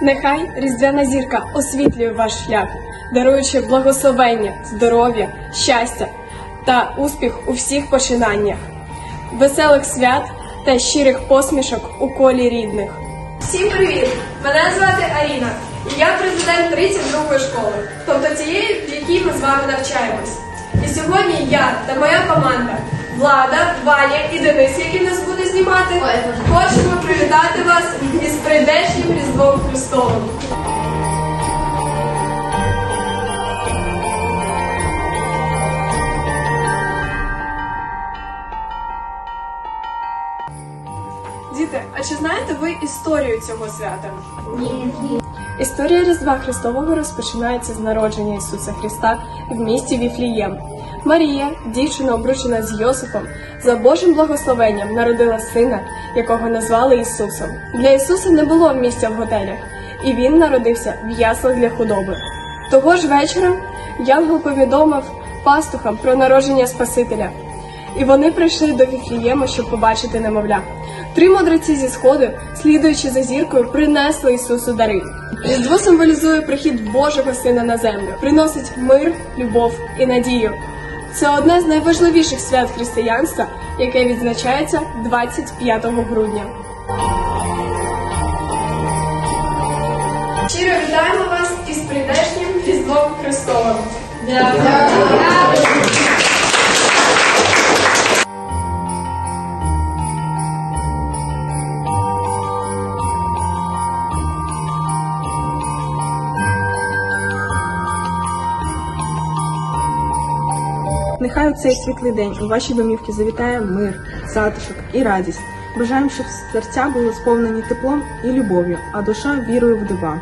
Нехай різдвяна зірка освітлює ваш шлях, даруючи благословення, здоров'я, щастя та успіх у всіх починаннях, веселих свят та щирих посмішок у колі рідних. Всім привіт! Мене звати Аріна, і я президент 32-ї школи, тобто тієї, в якій ми з вами навчаємось. І сьогодні я та моя команда Влада, Ваня і Денис, який нас буде знімати, хочемо привітати вас Різдвом Діти, а чи знаєте ви історію цього свята? Ні. Історія Різдва Христового розпочинається з народження Ісуса Христа в місті Віфлієм. Марія, дівчина, обручена з Йосифом, за Божим благословенням народила сина, якого назвали Ісусом. Для Ісуса не було місця в готелях, і він народився в яслах для худоби. Того ж вечора Янгол повідомив пастухам про народження Спасителя. І вони прийшли до Віфлієма, щоб побачити немовля. Три мудреці зі сходу, слідуючи за зіркою, принесли Ісусу дари. Різдво символізує прихід Божого Сина на землю, приносить мир, любов і надію. Це одне з найважливіших свят християнства, яке відзначається 25 грудня. Вітаємо вас із прийдешнім Різдвом Христовим. Нехай у цей світлий день у ваші домівки завітає мир, затишок і радість. Бажаємо, щоб серця були сповнені теплом і любов'ю, а душа вірою в дива.